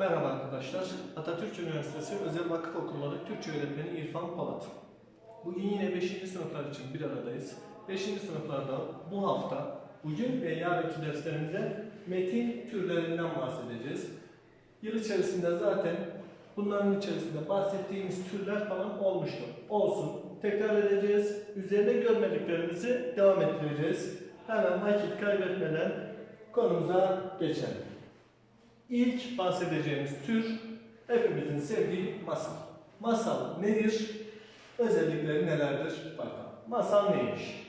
Merhaba arkadaşlar. Atatürk Üniversitesi Özel Vakıf Okulları Türkçe Öğretmeni İrfan Polat. Bugün yine 5. sınıflar için bir aradayız. 5. sınıflarda bu hafta, bugün ve yarınki derslerimize metin türlerinden bahsedeceğiz. Yıl içerisinde zaten bunların içerisinde bahsettiğimiz türler falan olmuştu. Olsun. Tekrar edeceğiz. Üzerinde görmediklerimizi devam ettireceğiz. Hemen vakit kaybetmeden konumuza geçelim. İlk bahsedeceğimiz tür hepimizin sevdiği masal. Masal nedir? Özellikleri nelerdir? Bakalım. Masal neymiş?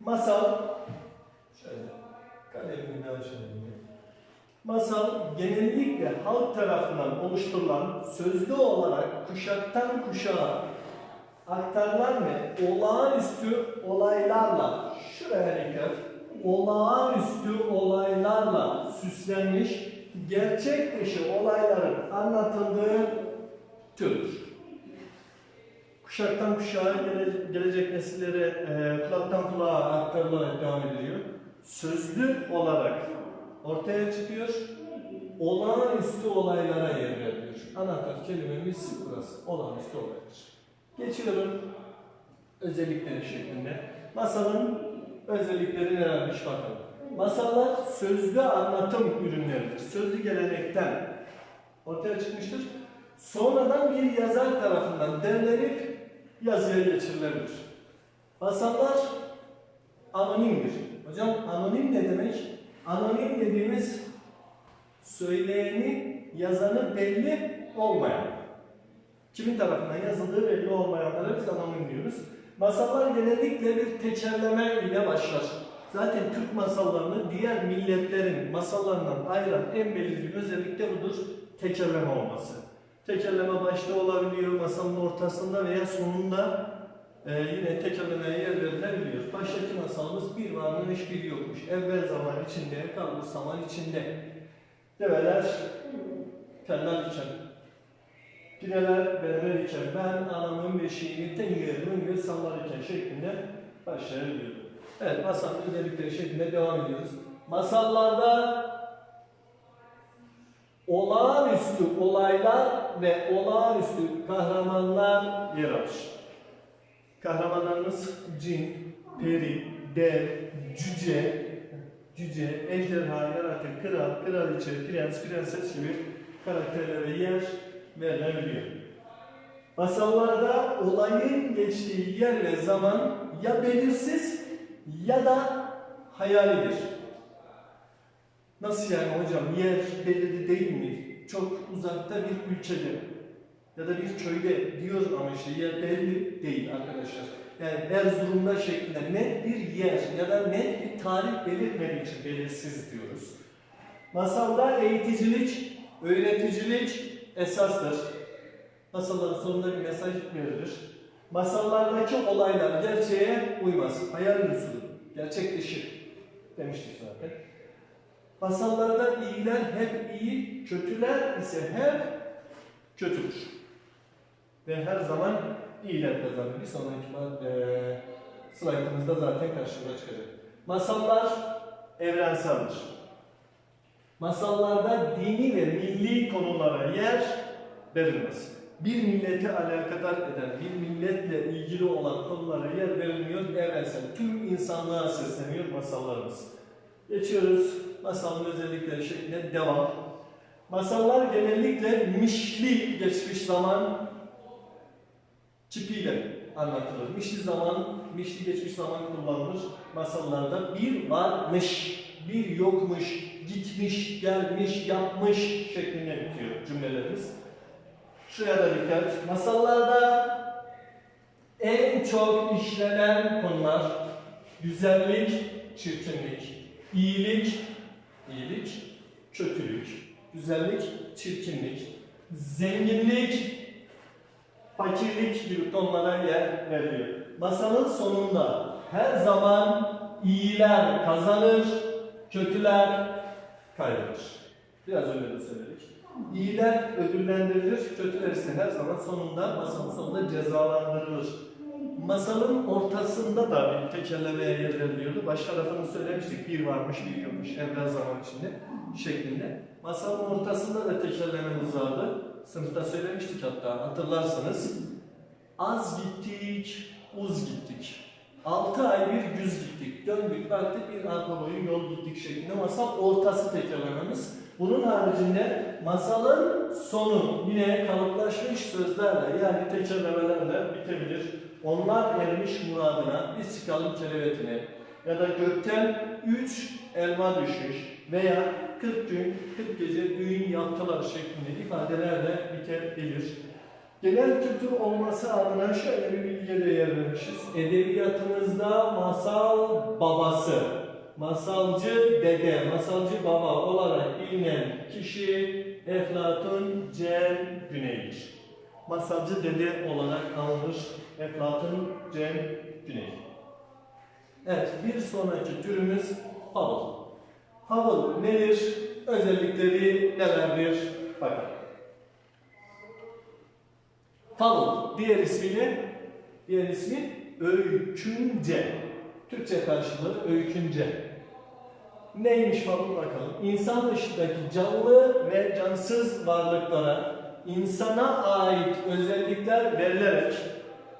Masal şöyle kalemimi de açalım. Masal genellikle halk tarafından oluşturulan sözlü olarak kuşaktan kuşağa aktarılan ve olağanüstü olaylarla şuraya dikkat olağanüstü olaylarla süslenmiş gerçek dışı olayların anlatıldığı türdür. Kuşaktan kuşağa gele- gelecek nesillere e, kulaktan kulağa aktarılarak devam ediliyor. Sözlü olarak ortaya çıkıyor. Olağanüstü olaylara yer veriliyor. Anahtar kelimemiz burası. Olağanüstü olaylar. Geçiyorum özellikleri şeklinde. Masalın özellikleri nelermiş bakalım. Masallar sözlü anlatım ürünleridir. Sözlü gelenekten ortaya çıkmıştır. Sonradan bir yazar tarafından derlenip yazıya geçirilebilir. Masallar anonimdir. Hocam anonim ne demek? Anonim dediğimiz söyleyeni, yazanı belli olmayan. Kimin tarafından yazıldığı belli olmayanlara biz anonim diyoruz. Masallar genellikle bir tekerleme ile başlar. Zaten Türk masallarını diğer milletlerin masallarından ayıran en belirgin özellik de budur. Tekerleme olması. Tekerleme başta olabiliyor, masalın ortasında veya sonunda e, yine tekerlemeye yer verilebiliyor. Baştaki masalımız bir varmış bir yokmuş. Evvel zaman içinde, kalbur zaman içinde. Develer teller iken, pireler berber iken, ben anamın beşiğini ten yerim ve sallarken şeklinde başlayabiliyor. Evet, masalın özellikleri şeklinde devam ediyoruz. Masallarda olağanüstü olaylar ve olağanüstü kahramanlar yer alır. Kahramanlarımız cin, peri, dev, cüce, cüce, ejderha, yaratık, kral, kraliçe, prens, prenses gibi karakterlere yer verilebiliyor. Masallarda olayın geçtiği yer ve zaman ya belirsiz ya da hayalidir. Nasıl yani hocam yer belirli değil mi? Çok uzakta bir ülkede ya da bir köyde diyor ama işte yer belli değil arkadaşlar. Yani Erzurum'da şeklinde net bir yer ya da net bir tarih belirtmediği için belirsiz diyoruz. Masalda eğiticilik, öğreticilik esastır. Masalların sonunda bir mesaj verilir. Masallardaki olaylar gerçeğe uymaz. Hayal unsuru, gerçek dışı demiştik zaten. Masallarda iyiler hep iyi, kötüler ise hep kötüdür. Ve her zaman iyiler kazanır. Bir sonraki e, slaytımızda zaten karşımıza çıkacak. Masallar evrenseldir. Masallarda dini ve milli konulara yer verilmez. Bir milleti alakadar eden, bir milletle ilgili olan konulara yer verilmiyor, evrensel. Tüm insanlığa sesleniyor masallarımız. Geçiyoruz masalın özellikleri şeklinde devam. Masallar genellikle mişli geçmiş zaman tipiyle anlatılır. Mişli zaman, mişli geçmiş zaman kullanılır masallarda. Bir varmış, bir yokmuş, gitmiş, gelmiş, yapmış şeklinde bitiyor cümlelerimiz. Şuraya da dikkat. Masallarda en çok işlenen konular güzellik, çirkinlik, iyilik, iyilik, kötülük, güzellik, çirkinlik, zenginlik, fakirlik gibi konulara yer veriliyor. Masalın sonunda her zaman iyiler kazanır, kötüler kaybeder. Biraz önce de söyledik. İyiler ödüllendirilir, kötüler ise her zaman sonunda, masalın sonunda cezalandırılır. Masalın ortasında da bir tekerlemeye yer veriliyordu. Baş tarafını söylemiştik, bir varmış bir yokmuş evvel zaman içinde. şeklinde. Masalın ortasında da tekerlememiz vardı. Sınıfta söylemiştik hatta hatırlarsınız. Az gittik, uz gittik. 6 ay bir güz gittik. Döndük baktık bir arpa boyu yol gittik şeklinde masal ortası tekerlememiz. Bunun haricinde masalın sonu yine kalıplaşmış sözlerle yani tekerlemelerle bitebilir. Onlar ermiş muradına biz çıkalım kerevetine ya da gökten üç elma düşmüş veya 40 gün 40 gece düğün yaptılar şeklinde ifadelerle bitebilir. Genel kültür olması adına şöyle bir bilgiye de yer vermişiz. Edebiyatımızda masal babası, masalcı dede, masalcı baba olarak bilinen kişi Eflatun Cem Güney'dir. Masalcı dede olarak anılır Eflatun Cem Güney. Evet, bir sonraki türümüz Fable. Fable nedir? Özellikleri nelerdir? Bakalım. Fable, diğer ismiyle, diğer ismi öykünce. Türkçe karşılığı öykünce. Neymiş Fable bakalım. İnsan dışındaki canlı ve cansız varlıklara insana ait özellikler verilerek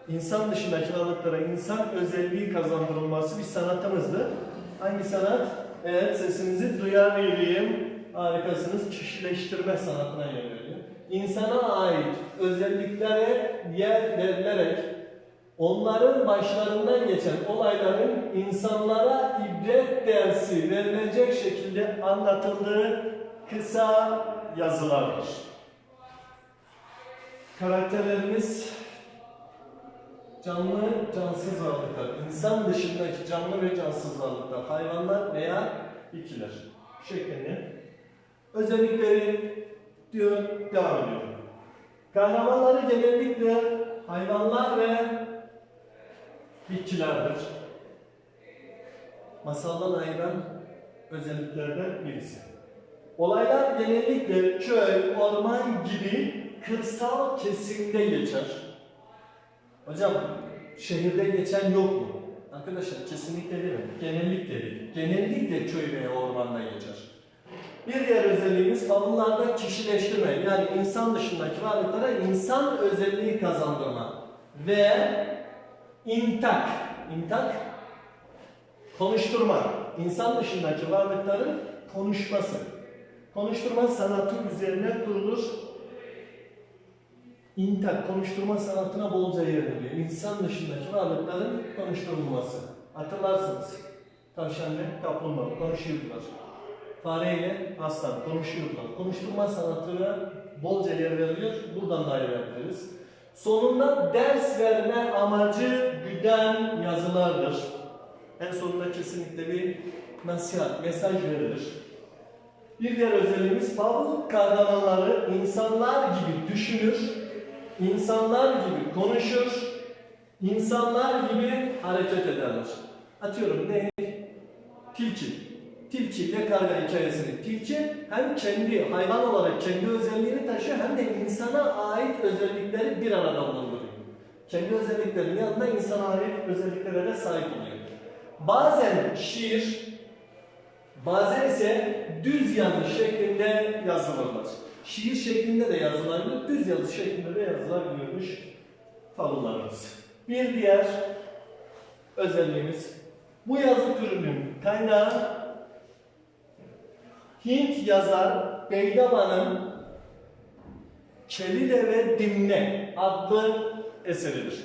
insan dışındaki varlıklara insan özelliği kazandırılması bir sanatımızdı. Hangi sanat? Evet sesinizi duyar gibiyim. Harikasınız. Kişileştirme sanatına yer veriyor. İnsana ait özelliklere yer verilerek onların başlarından geçen olayların insanlara ibret dersi verilecek şekilde anlatıldığı kısa yazılardır. Karakterlerimiz canlı, cansız varlıklar, insan dışındaki canlı ve cansız varlıklar, hayvanlar veya bitkiler şeklinde özellikleri diyor, devam ediyor. Kahramanları genellikle hayvanlar ve bitkilerdir. Masaldan ayrılan özelliklerden birisi. Olaylar genellikle köy, orman gibi kırsal kesimde geçer. Hocam şehirde geçen yok mu? Arkadaşlar kesinlikle değil. Genellikle değil. Genellikle köy veya ormanda geçer. Bir diğer özelliğimiz fabullarda kişileştirme. Yani insan dışındaki varlıklara insan özelliği kazandırma. Ve intak. İntak konuşturma. İnsan dışındaki varlıkların konuşması. Konuşturma sanatı üzerine kurulur. İntak, konuşturma sanatına bolca yer veriyor. İnsan dışındaki varlıkların konuşturulması. Hatırlarsınız. Tavşan ve kaplumbağa konuşuyordular. Fareyle aslan konuşuyordular. Konuşturma sanatına bolca yer veriliyor. Buradan da ayrılabiliriz. Sonunda ders verme amacı güden yazılardır. En sonunda kesinlikle bir nasihat, mesaj verilir. Bir diğer özelliğimiz fabul kahramanları insanlar gibi düşünür, insanlar gibi konuşur, insanlar gibi hareket ederler. Atıyorum ne? Tilki. Tilki ile karga hikayesini. Tilki hem kendi hayvan olarak kendi özelliğini taşıyor hem de insana ait özellikleri bir arada bulunduruyor. Kendi özelliklerinin yanında insana ait özelliklere de sahip oluyor. Bazen şiir, bazen ise düz yazı şeklinde yazılırlar. Şiir şeklinde de yazılabilir, düz yazı şeklinde de yazılabiliyormuş fabullarımız. Bir diğer özelliğimiz, bu yazı türünün kaynağı Hint yazar Beydava'nın Kelile ve Dimne adlı eseridir.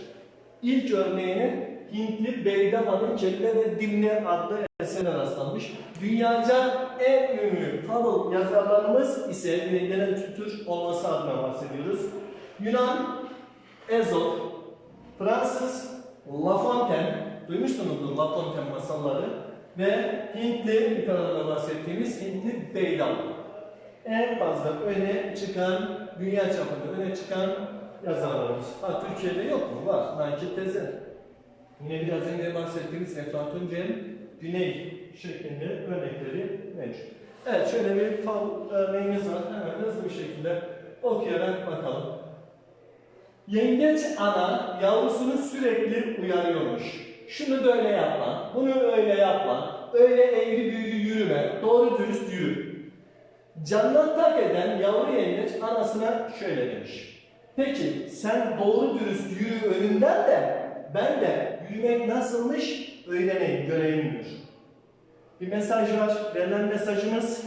İlk örneğine Hintli Beydava'nın Kelile ve Dimne adlı eserine rastlanmış. Dünyaca en ünlü fabul yazarlarımız ise genel kültür olması adına bahsediyoruz. Yunan Ezop, Fransız La Fontaine, duymuşsunuzdur La Fontaine masalları ve Hintli, yukarıda bahsettiğimiz Hintli Beydam. En fazla öne çıkan, dünya çapında öne çıkan yazarlarımız. Ha Türkiye'de yok mu? Var. Nakit Tezer. Yine biraz önce bahsettiğimiz Eflatun Cem, Güney şeklinde örnekleri mevcut. Evet şöyle bir fal örneğimiz var. Hemen hızlı bir şekilde okuyarak bakalım. Yengeç ana yavrusunu sürekli uyarıyormuş. Şunu böyle yapma, bunu öyle yapma, öyle eğri büğrü yürüme, doğru dürüst yürü. Canına tak eden yavru yengeç anasına şöyle demiş. Peki sen doğru dürüst yürü önümden de ben de yürümek nasılmış öğreneyim, göreyim diyor. Bir mesaj var. Verilen mesajımız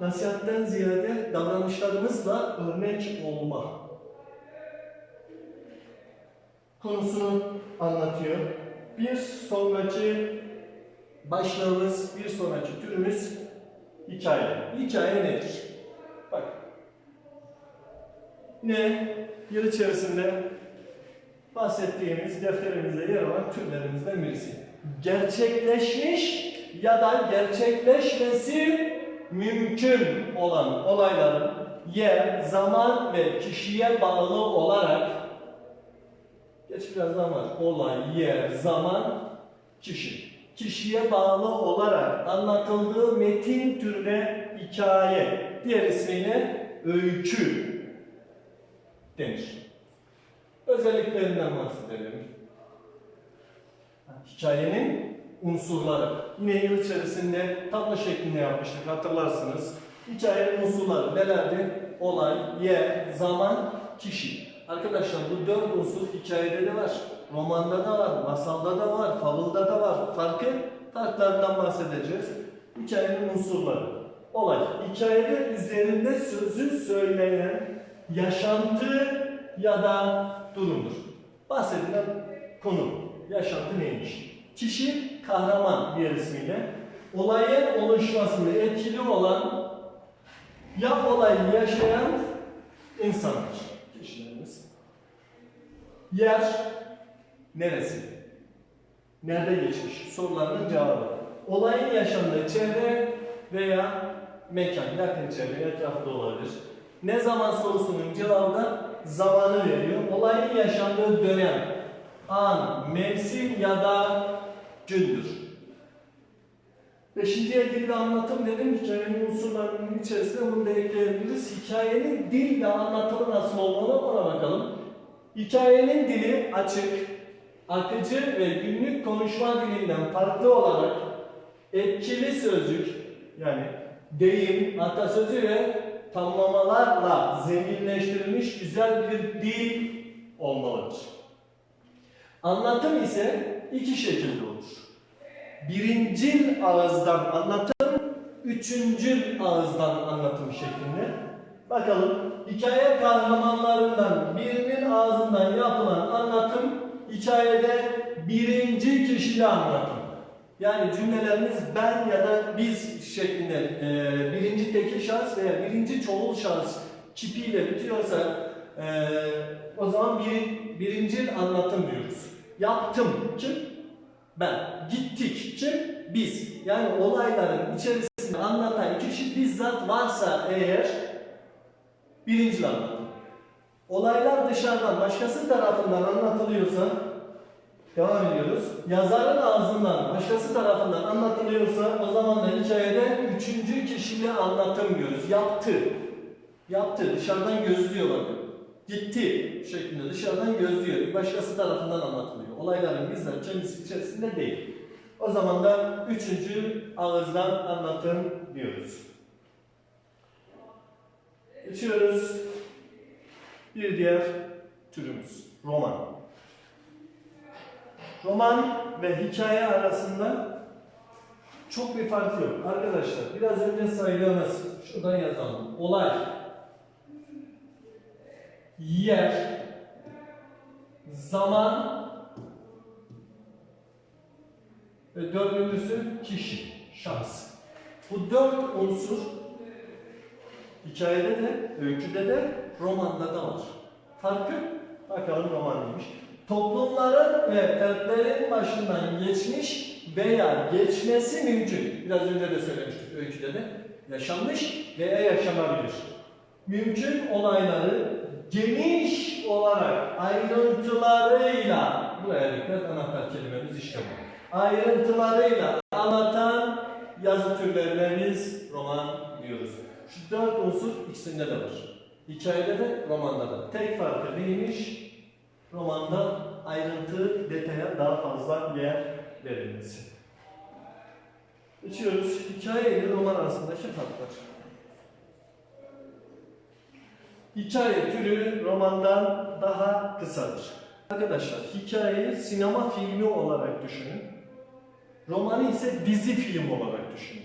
nasihatten ziyade davranışlarımızla örnek olma konusunu anlatıyor. Bir sonraki başlığımız, bir sonraki türümüz hikaye. Hikaye nedir? Bak. Yine yıl içerisinde bahsettiğimiz defterimizde yer alan türlerimizden birisi. Gerçekleşmiş ya da gerçekleşmesi mümkün olan olayların yer, zaman ve kişiye bağlı olarak Geç birazdan var. Olay, yer, zaman, kişi. Kişiye bağlı olarak anlatıldığı metin türüne hikaye. Diğer ismiyle öykü denir. Özelliklerinden bahsedelim. Hikayenin unsurları. Yine yıl içerisinde tablo şeklinde yapmıştık hatırlarsınız. Hikayenin unsurları nelerdi? Olay, yer, zaman, kişi. Arkadaşlar bu dört unsur hikayede de var. Romanda da var, masalda da var, fabılda da var. Farkı, farklarından bahsedeceğiz. Hikayenin unsurları. Olay, hikayede üzerinde sözü söylenen yaşantı ya da durumdur. Bahsedilen konu, yaşantı neymiş? Kişi kahraman diğer ismiyle olayın oluşmasında etkili olan ya olayı yaşayan insandır. Yer neresi? Nerede geçmiş? Sorularının cevabı. Olayın yaşandığı çevre veya mekan, yakın çevre, etrafında olabilir. Ne zaman sorusunun cevabı da zamanı veriyor. Olayın yaşandığı dönem, an, mevsim ya da gündür. Beşinciye dil ve anlatım dedim. Hikayenin unsurlarının içerisine bunu da ekleyebiliriz. Hikayenin dil ve anlatımı nasıl olmalı ona bakalım. Hikayenin dili açık, akıcı ve günlük konuşma dilinden farklı olarak etkili sözcük yani deyim, atasözü ve tamlamalarla zenginleştirilmiş güzel bir dil olmalıdır. Anlatım ise iki şekilde olur. Birincil ağızdan anlatım, üçüncül ağızdan anlatım şeklinde. Bakalım hikaye kahramanlarından birinin ağzından yapılan anlatım hikayede birinci kişili anlatım. Yani cümlelerimiz ben ya da biz şeklinde e, birinci tekil şahıs veya birinci çoğul şahıs kipiyle bitiyorsa e, o zaman bir, birincil anlatım diyoruz. Yaptım kim? Ben. Gittik kim? Biz. Yani olayların içerisinde anlatan kişi bizzat varsa eğer birincil anlatım. Olaylar dışarıdan başkası tarafından anlatılıyorsa devam ediyoruz. Yazarın ağzından başkası tarafından anlatılıyorsa o zaman da hikayede üçüncü kişili anlatım diyoruz. Yaptı. Yaptı. Dışarıdan gözlüyor bakın. Gitti şeklinde dışarıdan gözlüyor. Başkası tarafından anlatılıyor. Olayların bizzat kendisi içerisinde değil. O zaman da üçüncü ağızdan anlatım diyoruz. Geçiyoruz. Bir diğer türümüz. Roman. Roman ve hikaye arasında çok bir fark yok. Arkadaşlar biraz önce saydığımız, şuradan yazalım. Olay, yer, zaman ve dördüncüsü kişi, şahs. Bu dört unsur hikayede de, öyküde de, romanda da var. Farkı bakalım roman neymiş. Toplumların ve fertlerin başından geçmiş veya geçmesi mümkün. Biraz önce de söylemiştik öyküde de. Yaşanmış veya yaşanabilir. Mümkün olayları geniş olarak ayrıntılarıyla buraya dikkat anahtar kelimemiz işte bu. Ayrıntılarıyla anlatan yazı türlerine biz roman diyoruz. Dört unsur ikisinde de var. Hikayede de romanda da. Tek farkı neymiş? Romanda ayrıntı, detaya daha fazla yer verilmesi. Geçiyoruz. Hikaye ile roman arasındaki farklar. Hikaye türü romandan daha kısadır. Arkadaşlar hikayeyi sinema filmi olarak düşünün. Romanı ise dizi film olarak düşünün.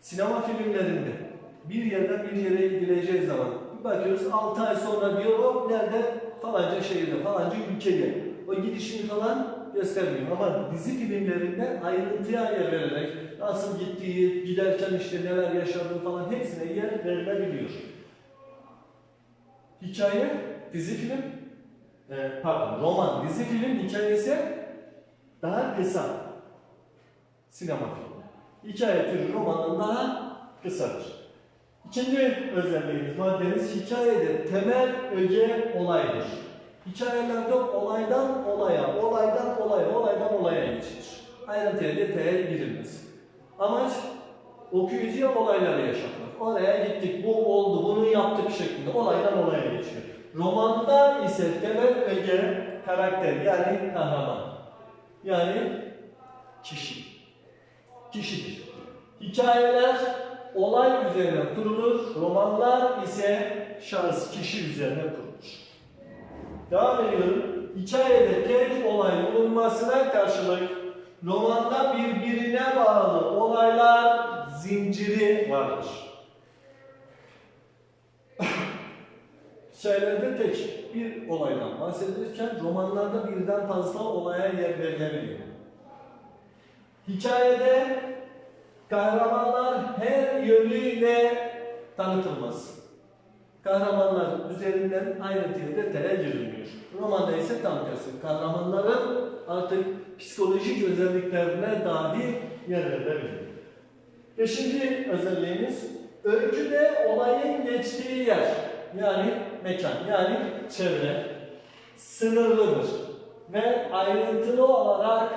Sinema filmlerinde bir yerden bir yere gidileceği zaman bir bakıyoruz 6 ay sonra diyor o nerede falanca şehirde falanca ülkede. O gidişini falan göstermiyor ama dizi filmlerinde ayrıntıya yer vererek nasıl gittiği, giderken işte neler yaşadığı falan hepsine yer verilebiliyor. Hikaye, dizi film, e, pardon roman, dizi film hikayesi daha kısa. Sinema filmi. Hikaye türü romandan daha kısadır. İkinci özelliğimiz, maddemiz hikayede temel öge olaydır. Hikayelerde olaydan olaya, olaydan olaya, olaydan olaya geçilir. Ayrıntıya, detaya girilmez. Amaç okuyucuya olayları yaşatmak. Oraya gittik, bu oldu, bunu yaptık şeklinde olaydan olaya geçiyor. Romanda ise temel öge karakter yani kahraman. Yani kişi. Kişidir. Hikayeler olay üzerine kurulur, romanlar ise şahıs, kişi üzerine kurulur. Devam ediyorum. Hikayede tek olay bulunmasına karşılık romanda birbirine bağlı olaylar zinciri vardır. Hikayelerde tek bir olaydan bahsedilirken romanlarda birden fazla olaya yer verilebiliyor. Hikayede kahramanlar her yönüyle tanıtılmaz. Kahramanlar üzerinden ayrıntıya detaya girilmiyor. Romanda ise tam tersi. Kahramanların artık psikolojik özelliklerine dahi yer verilebiliyor. Beşinci özelliğimiz öyküde olayın geçtiği yer yani mekan yani çevre sınırlıdır ve ayrıntılı olarak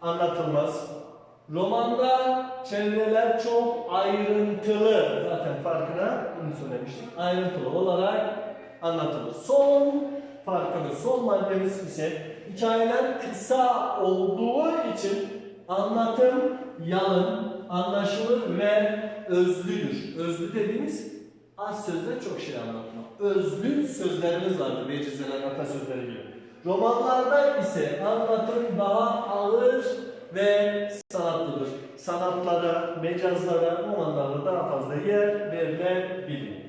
anlatılmaz. Romanda çevreler çok ayrıntılı. Zaten farkına bunu söylemiştik. Ayrıntılı olarak anlatılır. Son farkımız, son maddemiz ise hikayeler kısa olduğu için anlatım yalın, anlaşılır ve özlüdür. Özlü dediğimiz az sözle çok şey anlatmak. Özlü sözlerimiz vardır Vecizelen atasözleri gibi. Romanlarda ise anlatım daha ağır ve sanatlıdır. Sanatlara, mecazlara, romanlarda daha fazla yer verilebilir.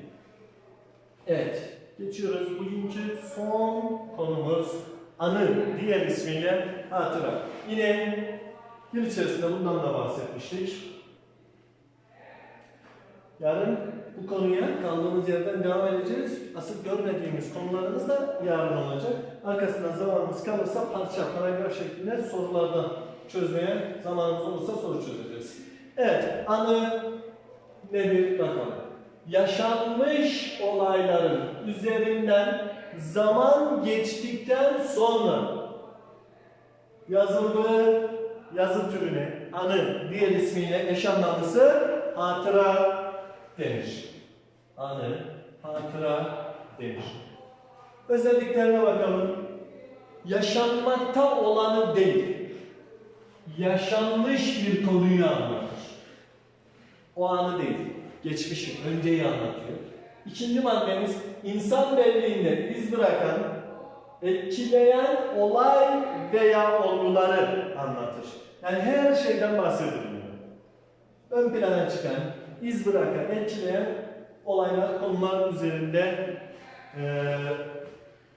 Evet, geçiyoruz bugünkü son konumuz anı diğer ismiyle hatıra. Yine yıl içerisinde bundan da bahsetmiştik. Yarın bu konuya kaldığımız yerden devam edeceğiz. Asıl görmediğimiz konularımız da yarın olacak. Arkasından zamanımız kalırsa parça, paragraf şeklinde sorulardan çözmeye zamanımız olursa soru çözeceğiz. Evet, anı nedir bakalım. Yaşanmış olayların üzerinden zaman geçtikten sonra yazıldığı yazı türüne anı diğer ismiyle eş hatıra denir. Anı, hatıra denir. Özelliklerine bakalım. Yaşanmakta olanı değil, yaşanmış bir konuyu anlatır. O anı değil, geçmişi, önceyi anlatıyor. İkinci maddemiz insan belleğinde iz bırakan, etkileyen olay veya olguları anlatır. Yani her şeyden bahsediliyor. Ön plana çıkan, iz bırakan, etkileyen olaylar, konular üzerinde eee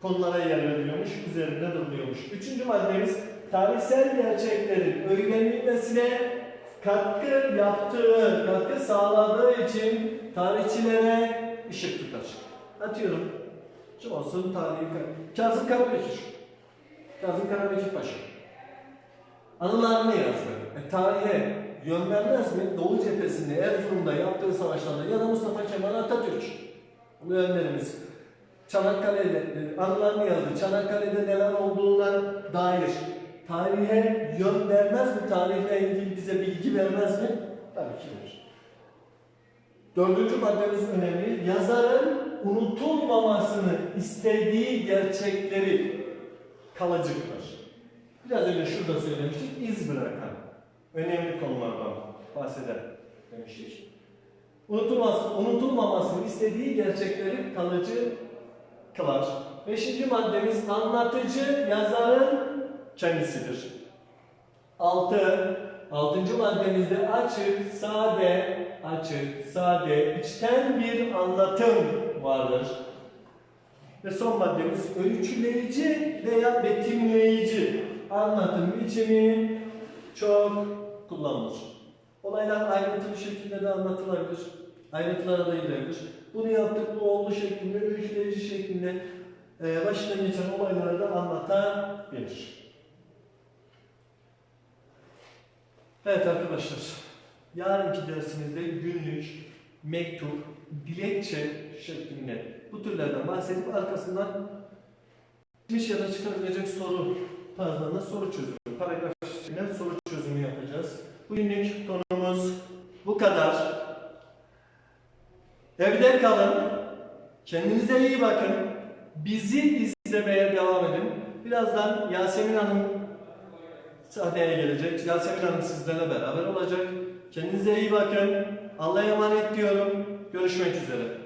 konulara yer veriliyormuş, üzerinde duruluyormuş. Üçüncü maddemiz tarihsel gerçeklerin öğrenilmesine katkı yaptığı, katkı sağladığı için tarihçilere ışık tutar. Atıyorum, kim olsun tarihi Kazım Karabekir. Kazım Karabekir Paşa. Anılarını yazdı. E, tarihe yön vermez mi? Doğu cephesinde, Erzurum'da yaptığı savaşlarda ya da Mustafa Kemal Atatürk. Bu yönlerimiz. Çanakkale'de e, anılarını yazdı. Çanakkale'de neler olduğuna dair tarihe yön vermez mi? Tarihle ilgili bize bilgi vermez mi? Tabii ki verir. Dördüncü maddemiz önemli. Yazarın unutulmamasını istediği gerçekleri kalıcı kılar. Biraz önce şurada söylemiştik. iz bırakan. önemli konulardan bahseder demiştik. Unutulmaz, unutulmamasını istediği gerçekleri kalıcı kılar. Beşinci maddemiz anlatıcı yazarın kendisidir. Altı, altıncı maddemizde açık, sade, açık, sade, içten bir anlatım vardır. Ve son maddemiz öyküleyici veya betimleyici anlatım biçimi çok kullanılır. Olaylar ayrıntılı şekilde de anlatılabilir. Ayrıntılara da girebilir. Bunu yaptık, bu oldu şeklinde, öyküleyici şeklinde başına geçen olayları da anlatabilir. Evet arkadaşlar, yarınki dersimizde günlük, mektup, dilekçe şeklinde bu türlerden bahsedip arkasından çıkmış ya da çıkabilecek soru tarzlarında soru çözümü, paragraf şeklinde soru çözümü yapacağız. Bugünlük konumuz bu kadar. Evde kalın, kendinize iyi bakın, bizi izlemeye devam edin. Birazdan Yasemin Hanım sahneye gelecek. Yasemin Hanım sizlerle beraber olacak. Kendinize iyi bakın. Allah'a emanet diyorum. Görüşmek üzere.